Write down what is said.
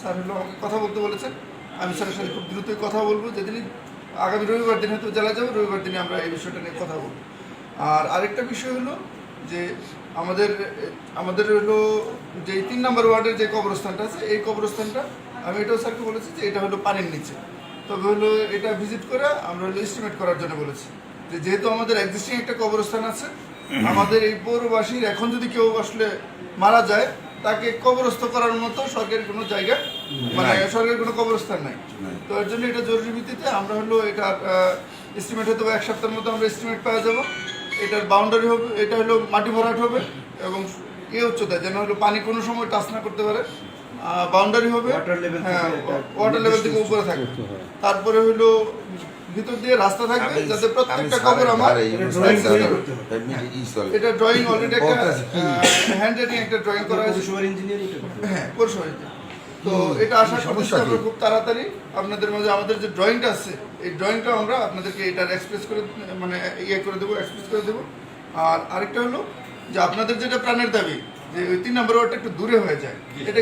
Sir হলো কথা বলতে বলেছেন। আমি স্যারের সাথে খুব দ্রুতই কথা বলব। যেদিনই আগামী রবিবার দিন হয়তো জেলা যাব, রবিবার দিনে আমরা এই বিষয়টা নিয়ে কথা বলব। আর আরেকটা বিষয় হলো যে আমাদের আমাদের হলো যে তিন নম্বর ওয়ার্ডের যে কবরস্থানটা আছে, এই কবরস্থানটা আমি এটাও স্যারকে বলেছি যে এটা হলো পানির নিচে। তবে হলো এটা ভিজিট করে আমরা হলো এস্টিমেট করার জন্য বলেছি। যে যেহেতু আমাদের এক্সিস্টিং একটা কবরস্থান আছে, আমাদের এই পৌরবাসীর এখন যদি কেউ আসলে মারা যায় তাকে কবরস্থ করার মতো সরকারের কোনো জায়গা মানে সরকারের কোনো কবরস্থান নাই। তো এর জন্য এটা জরুরি ভিত্তিতে আমরা হলো এটা এস্টিমেট হতে এক সপ্তাহের মতো আমরা এস্টিমেট পাওয়া যাব। এটার বাউন্ডারি হবে এটা হলো মাটি ভরাট হবে এবং এ উচ্চতা যেন হলো পানি কোনো সময় টাচ না করতে পারে। বাউন্ডারি হবে level হ্যাঁ ওয়াটার লেভেল থেকে উপরে থাকবে তারপরে হলো ভিতর দিয়ে রাস্তা থাকবে যাতে প্রত্যেকটা কবর আমার। এটা ড্রয়িং অলরেডি একটা বলতেছে হ্যান্ড রাইটিং একটা ড্রয়িং করা হয়েছে পৌরসভার ইঞ্জিনিয়ারিং হ্যাঁ তো এটা আশা করছি সমস্যা কি? আমরা খুব তাড়াতাড়ি। আপনাদের মাঝে আমাদের যে ড্রয়িংটা আছে এই ড্রয়িংটা আমরা আপনাদেরকে এটার এক্সপ্রেস করে মানে ইয়ে করে দেবো এক্সপ্রেস করে দেবো। আর আরেকটা হলো যে আপনাদের যেটা প্রাণের দাবি যে ওই তিন নম্বর ওয়ার্ডটা একটু দূরে হয়ে যায়। এটা